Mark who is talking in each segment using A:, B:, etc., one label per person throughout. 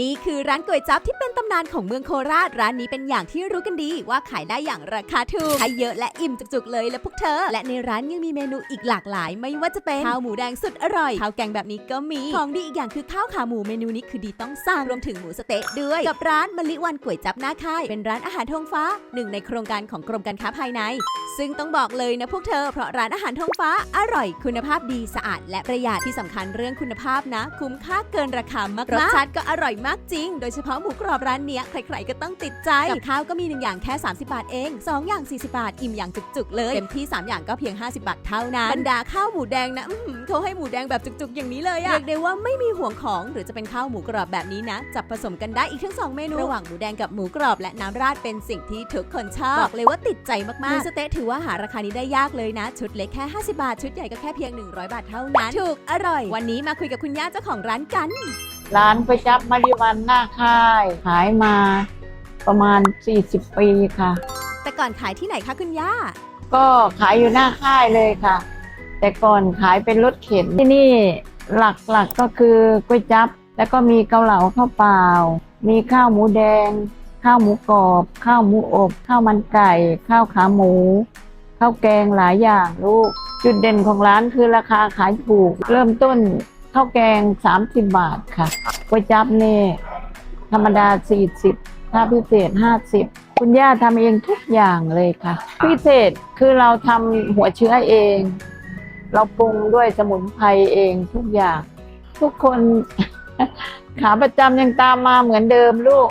A: นี่คือร้านก๋วยจั๊บที่เป็นตำนานของเมืองโคราช ร้านนี้เป็นอย่างที่รู้กันดีว่าขายได้อย่างราคาถูกให้เยอะและอิ่มจุกๆเลยและพวกเธอ และในร้านยังมีเมนูอีกหลากหลาย ไม่ว่าจะเป็นข้าวหมูแดงสุดอร่อยข้าวแกงแบบนี้ก็มี ของดีอีกอย่างคือข้าวขาหมูเมนูนี้คือดีต้องสั่งรวมถึงหมูสเต๊ะด้วย กับร้านมะลิวันก๋วยจั๊บหน้าค่ายเป็นร้านอาหารทงฟ้าหนึ่งในโครงการของกรมการค้าภายใน ซึ่งต้องบอกเลยนะพวกเธอ เพราะร้านอาหารทงฟ้าอร่อยคุณภาพดีสะอาด และประหยัดที่สำคัญเรื่องคุณภาพนะ คุ้มค่าเกินราคามากๆรสชาติก็อร่อยมากจริง โดยเฉพาะหมูกรอบร้านเนี้ยใครๆก็ต้องติดใจกับข้าวก็มีหนึ่งอย่างแค่ 30 บาทเอง 2 อย่าง 40 บาท อิ่มอย่างจุกๆ เลยเต็มที่ 3 อย่างก็เพียง 50 บาทเท่านั้นบรรดาข้าวหมูแดงนะอื้อหือเขาให้หมูแดงแบบจุกๆ อย่างนี้เลยอะเรียกได้ว่าไม่มีห่วงของหรือจะเป็นข้าวหมูกรอบแบบนี้นะจับผสมกันได้อีกทั้งสองเมนูระหว่างหมูแดงกับหมูกรอบและน้ำราดเป็นสิ่งที่ทุกคนชอบบอกเลยว่าติดใจมากๆหมูสะเต๊ะถือว่าหาราคานี้ได้ยากเลยนะ ชุดเล็กแค่ 50 บาท ชุดใหญ่ก็แค่เพียง 100 บาทเท่านั้น ถูก อร่อย วันนี้มาคุยกับคุณย่าเจ้าของร้านกัน
B: ร้านก๋วยจั๊บมาริวันหน้าค่าย ขายมาประมาณ 40 ปีค่ะ
A: แต่ก่อนขายที่ไหนคะคุณย่า
B: ก็ขายอยู่หน้าค่ายเลยค่ะ แต่ก่อนขายเป็นรถเข็นที่นี่หลักๆก็คือก๋วยจั๊บแล้วก็มีเกาเหลาข้าวเปล่า มีข้าวหมูแดง ข้าวหมูกรอบ ข้าวหมูอบข้าวมันไก่ ข้าวขาหมู ข้าวแกงหลายอย่างลูก จุดเด่นของร้านคือราคาขายถูก เริ่มต้นข้าวแกง 30 บาทค่ะก๋วยจั๊บนี่ธรรมดา 40 ถ้าพิเศษ 50 คุณย่าทำเองทุกอย่างเลยค่ะ พิเศษคือเราทำหัวเชื้อเอง เราปรุงด้วยสมุนไพรเองทุกอย่าง ทุกคนขาประจำยังตามมาเหมือนเดิมลูก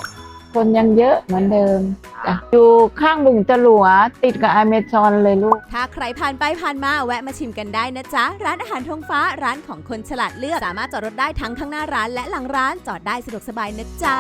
B: คนยังเยอะเหมือนเดิมจ้ะอยู่ข้างบุงจรวดติดกับอเมซอนเลยลูก
A: ถ้าใครผ่านไปผ่านมาแวะมาชิมกันได้นะจ๊ะ ร้านอาหารทงฟ้าร้านของคนฉลาดเลือก สามารถจอดรถได้ทั้งข้างหน้าร้านและหลังร้านจอดได้สะดวกสบายนะจ๊ะ